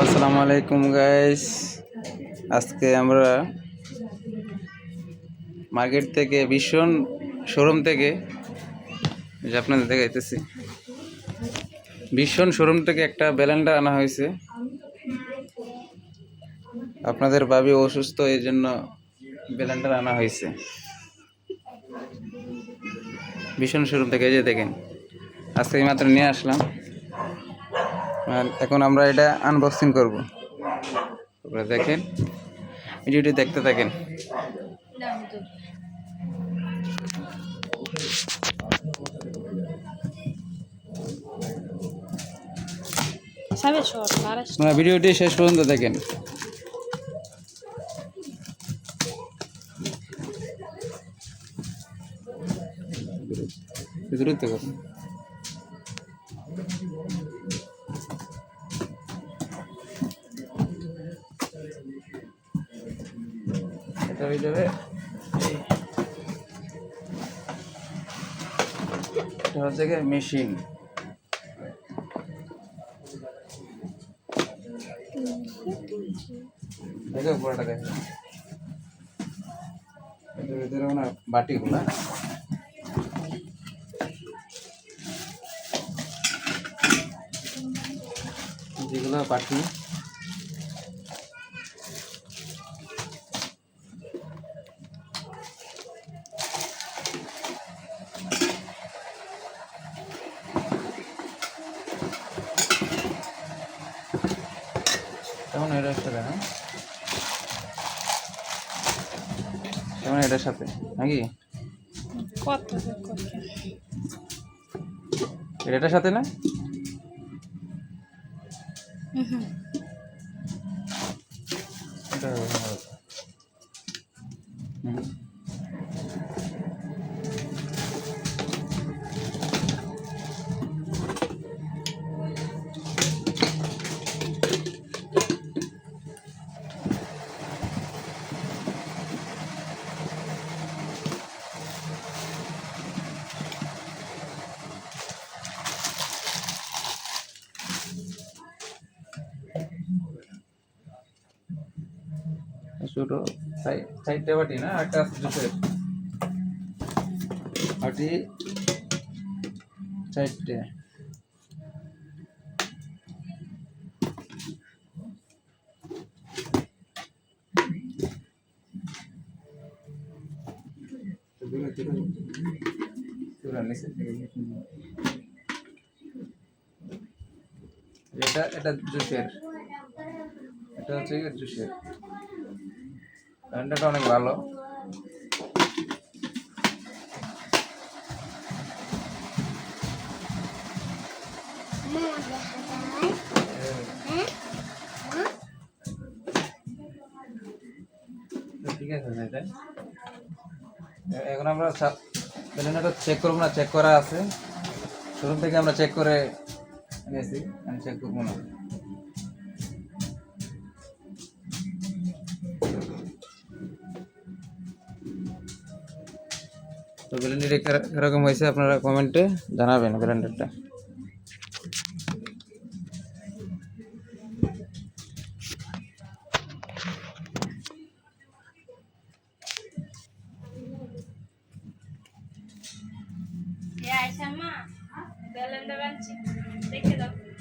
আসসালামু আলাইকুম গাইস আজকে আমরা মার্কেট থেকে, ভীষণ শোরুম থেকে যে আপনাদের দেখাইতেছি, ভীষণ শোরুম থেকে একটা ব্যালেন্ডার আনা হয়েছে। আপনাদের ভাবি অসুস্থ, এই জন্য ব্যালেন্ডার আনা হয়েছে। ভীষণ শোরুম থেকে, এই যে দেখেন, আজকে মাত্র নিয়ে আসলাম। আর এখন আমরা এটা আনবক্সিং করব। তারপরে দেখেন, ভিডিওটি দেখতে থাকেন। আপনারা ভিডিওটি শেষ পর্যন্ত দেখেন। দ্রুত করুন। এটা হয়ে যাবে। এটা হচ্ছে মেশিন দেখো ভিতরে মানে বাটিগুলা। যেগুলো বাটি। কেমন এটা সাথে হ্যাঁ যেমন এটার সাথে? নাকি? কত এটার সাথে না? হুম এটা হুম। ছোট সাই- চারটে বাটি না, একটা আছে জুসের বাটি চারটে এটা এটা জুসের। এটা হচ্ছে জুসের। ব্র্যান্ডটা অনেক ভালো। ঠিক আছে এখন আমরা ব্যালেন্ডারটা চেক করব না চেক করা আছে। শোরুম থেকে আমরা চেক করে নিয়েছি, আমি চেক করব না। তো ব্লেন্ডারটা কীরকম হয়েছে আপনারা কমেন্টে জানাবেন ব্লেন্ডারটা দেখে দাও।